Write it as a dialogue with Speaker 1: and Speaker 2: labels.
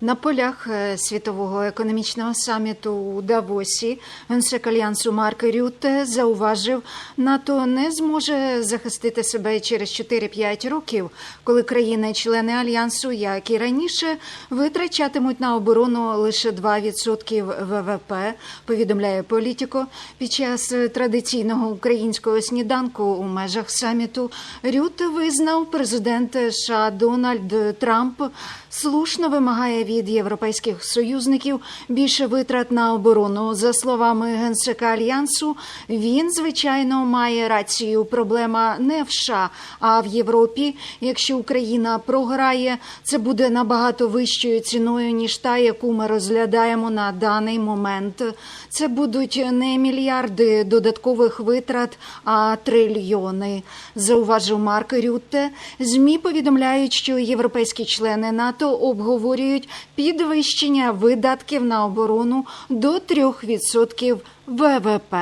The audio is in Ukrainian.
Speaker 1: На полях е, світового економічного саміту у Давосі генсек альянсу Марк Рютте зауважив, НАТО не зможе захистити себе через 4-5 років, коли країни-члени альянсу, як і раніше, витрачатимуть на оборону лише 2% ВВП. Повідомляє політико. Під час традиційного українського сніданку у межах саміту Рютте визнав президент США Дональд Трамп слушно вимагає від європейських союзників більше витрат на оборону. За словами генсека альянсу, він звичайно має рацію. Проблема не в США, а в Європі. Якщо Україна програє, це буде набагато вищою ціною ніж та, яку ми розглядаємо на даний момент. Це будуть не мільярди додаткових витрат, а трильйони. Зауважив Марк Рютте. Змі повідомляють, що європейські члени НАТО обговорюють підвищення видатків на оборону до 3% ВВП.